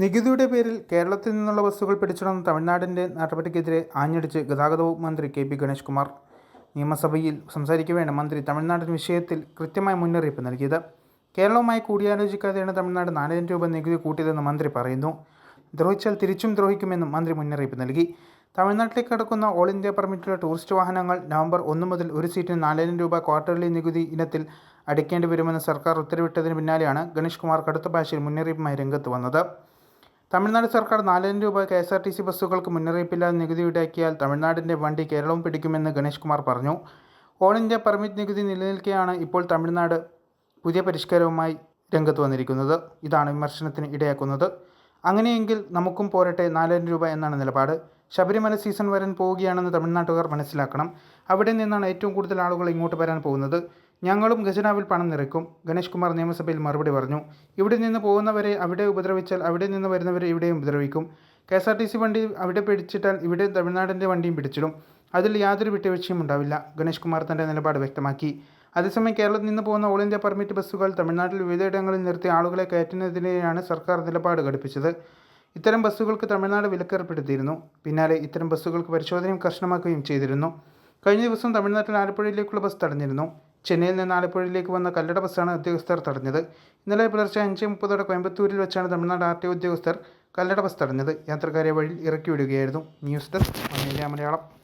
നികുതിയുടെ പേരിൽ കേരളത്തിൽ നിന്നുള്ള ബസ്സുകൾ പിടിച്ചിടുന്ന തമിഴ്നാടിന്റെ നടപടിക്കെതിരെ ആഞ്ഞടിച്ച് ഗതാഗത വകുപ്പ് മന്ത്രി കെ പി ഗണേഷ് കുമാർ. നിയമസഭയിൽ സംസാരിക്കവേണ്ട മന്ത്രി തമിഴ്നാടിൻ വിഷയത്തിൽ കൃത്യമായ മുന്നറിയിപ്പ് നൽകിയത്. കേരളവുമായി കൂടിയാലോചിക്കാതെയാണ് തമിഴ്നാട് നാലായിരം രൂപ നികുതി കൂട്ടിയതെന്ന് മന്ത്രി പറയുന്നു. ദ്രോഹിച്ചാൽ തിരിച്ചും ദ്രോഹിക്കുമെന്നും മന്ത്രി മുന്നറിയിപ്പ് നൽകി. തമിഴ്നാട്ടിലേക്ക് കടക്കുന്ന ഓൾ ഇന്ത്യ പെർമിറ്റുള്ള ടൂറിസ്റ്റ് വാഹനങ്ങൾ നവംബർ ഒന്ന് മുതൽ ഒരു സീറ്റിന് നാലായിരം രൂപ ക്വാർട്ടർലി നികുതി ഇനത്തിൽ അടയ്ക്കേണ്ടി വരുമെന്ന് സർക്കാർ ഉത്തരവിട്ടതിന് പിന്നാലെയാണ് ഗണേഷ് കുമാർ കടുത്ത ഭാഷയിൽ മുന്നറിയിപ്പുമായി രംഗത്ത് വന്നത്. തമിഴ്നാട് സർക്കാർ നാലായിരം രൂപ K S R T C ബസ്സുകൾക്ക് മുന്നറിയിപ്പില്ലാതെ നികുതി ഈടാക്കിയാൽ തമിഴ്നാടിന്റെ വണ്ടി കേരളവും പിടിക്കുമെന്ന് ഗണേഷ് കുമാർ പറഞ്ഞു. ഓൾ ഇന്ത്യ പെർമിറ്റ് നികുതി നിലനിൽക്കെയാണ് ഇപ്പോൾ തമിഴ്നാട് പുതിയ പരിഷ്കാരവുമായി രംഗത്ത് വന്നിരിക്കുന്നത്. ഇതാണ് വിമർശനത്തിന് ഇടയാക്കുന്നത്. അങ്ങനെയെങ്കിൽ നമുക്കും പോരട്ടെ നാലായിരം രൂപ എന്നാണ് നിലപാട്. ശബരിമല സീസൺ വരാൻ പോവുകയാണെന്ന് തമിഴ്നാട്ടുകാർ മനസ്സിലാക്കണം. അവിടെ നിന്നാണ് ഏറ്റവും കൂടുതൽ ആളുകൾ ഇങ്ങോട്ട് വരാൻ പോകുന്നത്. ഞങ്ങളും ഖജനാവിൽ പണം നിറയ്ക്കും ഗണേഷ് കുമാർ നിയമസഭയിൽ മറുപടി പറഞ്ഞു. ഇവിടെ നിന്ന് പോകുന്നവരെ അവിടെ ഉപദ്രവിച്ചാൽ അവിടെ നിന്ന് വരുന്നവരെ ഇവിടെയും ഉപദ്രവിക്കും. K S R T C വണ്ടി അവിടെ പിടിച്ചിട്ടാൽ ഇവിടെ തമിഴ്നാടിന്റെ വണ്ടിയും പിടിച്ചിടും. അതിൽ യാതൊരു വിട്ടുവീഴ്ചയും ഉണ്ടാവില്ല ഗണേഷ് കുമാർ തന്റെ നിലപാട് വ്യക്തമാക്കി. അതേസമയം കേരളത്തിൽ നിന്ന് പോകുന്ന ഓൾ ഇന്ത്യ പെർമിറ്റ് ബസ്സുകൾ തമിഴ്നാട്ടിൽ വിവിധയിടങ്ങളിൽ നിർത്തി ആളുകളെ കയറ്റുന്നതിനെയാണ് സർക്കാർ നിലപാട് ഘടിപ്പിച്ചത്. ഇത്തരം ബസ്സുകൾക്ക് തമിഴ്നാട് വിലക്കേർപ്പെടുത്തിയിരുന്നു. പിന്നാലെ ഇത്തരം ബസ്സുകൾക്ക് പരിശോധനയും കർശനമാക്കുകയും ചെയ്തിരുന്നു. കഴിഞ്ഞ ദിവസം തമിഴ്നാട്ടിൽ ആലപ്പുഴയിലേക്കുള്ള ബസ് തടഞ്ഞിരുന്നു. ചെന്നൈയിൽ നിന്ന് ആലപ്പുഴയിലേക്ക് വന്ന കല്ലട ബസ്സാണ് ഉദ്യോഗസ്ഥർ തടഞ്ഞത്. ഇന്നലെ പുലർച്ചെ അഞ്ച് മുപ്പതോടെ കോയമ്പത്തൂരിൽ വെച്ചാണ് തമിഴ്നാട് ആർ ടി ഉദ്യോഗസ്ഥർ കല്ലട ബസ് തടഞ്ഞത്. യാത്രക്കാരെ വഴിയിൽ ഇറക്കി വിടുകയായിരുന്നു. News desk Malayalam.